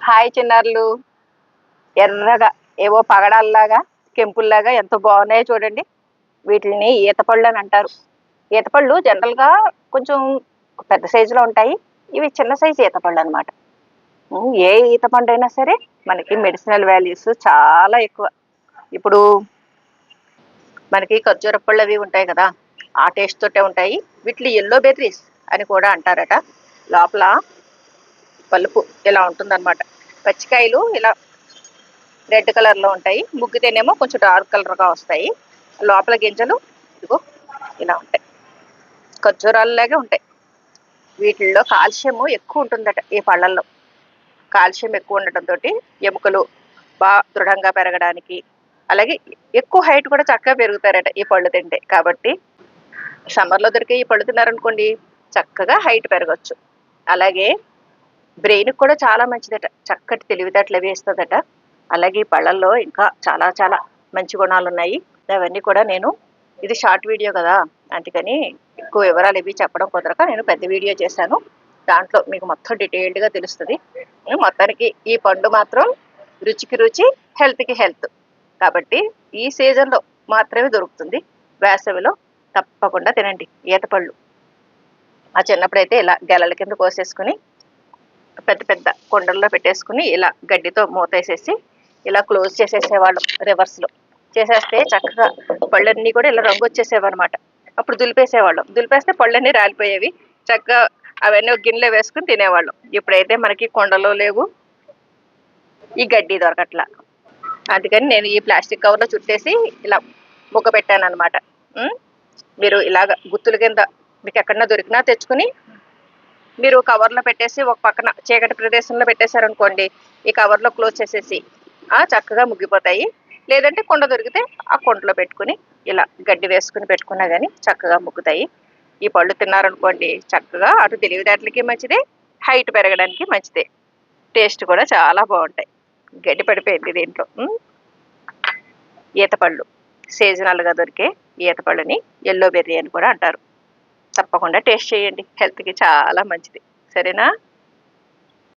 Hi చిన్నారులు. ఎర్రగా ఏవో పగడాల్లాగా కెంపుల్లాగా ఎంతో బాగున్నాయో చూడండి. వీటిని ఈతపళ్ళు అని అంటారు. ఈతపళ్ళు జనరల్గా కొంచెం పెద్ద సైజులో ఉంటాయి. ఇవి చిన్న సైజు ఈతపళ్ళు అనమాట ఏ ఈతపండు అయినా సరే మనకి మెడిసినల్ వాల్యూస్ చాలా ఎక్కువ. ఇప్పుడు మనకి ఖర్జూర పళ్ళు అవి ఉంటాయి కదా ఆ టేస్ట్ తోటే ఉంటాయి. వీటిని ఎల్లో బెర్రీస్ అని కూడా అంటారట. లోపల పలుపు ఇలా ఉంటుందన్నమాట. పచ్చికాయలు ఇలా రెడ్ కలర్లో ఉంటాయి. ముగ్గితేనేమో కొంచెం డార్క్ కలర్గా వస్తాయి. లోపల గింజలు ఇదిగో ఇలా ఉంటాయి. ఖర్జూరాలలాగే ఉంటాయి. వీటిల్లో కాల్షియము ఎక్కువ ఉంటుందట ఈ పళ్ళల్లో. కాల్షియం ఎక్కువ ఉండటంతో ఎముకలు బాగా దృఢంగా పెరగడానికి అలాగే ఎక్కువ హైట్ కూడా చక్కగా పెరుగుతారట ఈ పళ్ళు తింటే. కాబట్టి సమ్మర్లో దొరికే ఈ పళ్ళు తిన్నారనుకోండి చక్కగా హైట్ పెరగచ్చు. అలాగే బ్రెయిన్ కూడా చాలా మంచిదట. చక్కటి తెలివితేటలు అవి ఇస్తుందట. అలాగే ఈ పళ్ళల్లో ఇంకా చాలా చాలా మంచి గుణాలు ఉన్నాయి అవన్నీ కూడా నేను ఇది షార్ట్ వీడియో కదా అందుకని ఎక్కువ వివరాలు ఇవి చెప్పడం కుదరక నేను పెద్ద వీడియో చేశాను. దాంట్లో మీకు మొత్తం డీటెయిల్డ్గా తెలుస్తుంది. మొత్తానికి ఈ పండు మాత్రం రుచికి రుచి హెల్త్కి హెల్త్. కాబట్టి ఈ సీజన్లో మాత్రమే దొరుకుతుంది. వేసవిలో తప్పకుండా తినండి. ఈతపళ్ళు ఆ చిన్నప్పుడైతే ఇలా గెలల కింద కోసేసుకుని పెద్ద పెద్ద కొండల్లో పెట్టేసుకుని ఇలా గడ్డితో మూతేసేసి ఇలా క్లోజ్ చేసేసేవాళ్ళం రివర్స్లో చేసేస్తే చక్కగా పళ్ళన్నీ కూడా ఇలా రంగు వచ్చేసేవన్నమాట. అప్పుడు దులిపేసేవాళ్ళం. దులిపేస్తే పళ్ళన్నీ రాలిపోయేవి. చక్కగా అవన్నీ ఒక గిన్నెలో వేసుకుని తినేవాళ్ళం. ఇప్పుడైతే మనకి కొండలో లేవు. ఈ గడ్డి దొరకట్లా. అందుకని నేను ఈ ప్లాస్టిక్ కవర్లో చుట్టేసి ఇలా ముక్క పెట్టాను అనమాట మీరు ఇలాగ గుత్తుల కింద మీకు ఎక్కడన్నా దొరికినా తెచ్చుకుని మీరు కవర్లో పెట్టేసి ఒక పక్కన చీకటి ప్రదేశంలో పెట్టేశారనుకోండి ఈ కవర్లో క్లోజ్ చేసేసి చక్కగా ముగ్గిపోతాయి. లేదంటే కొండ దొరికితే ఆ కొండలో పెట్టుకుని ఇలా గడ్డి వేసుకుని పెట్టుకున్నా కానీ చక్కగా ముగ్గుతాయి. ఈ పళ్ళు తిన్నారనుకోండి చక్కగా అటు తెలివితేటలకి మంచిదే హైట్ పెరగడానికి మంచిదే. టేస్ట్ కూడా చాలా బాగుంటాయి. గడ్డి పడిపోయింది దీంట్లో ఈతపళ్ళు సీజనల్గా దొరికే ఈతపళ్ళని ఎల్లో బెర్రీ అని కూడా అంటారు. తప్పకుండా టేస్ట్ చేయండి. హెల్త్కి చాలా మంచిది. సరేనా?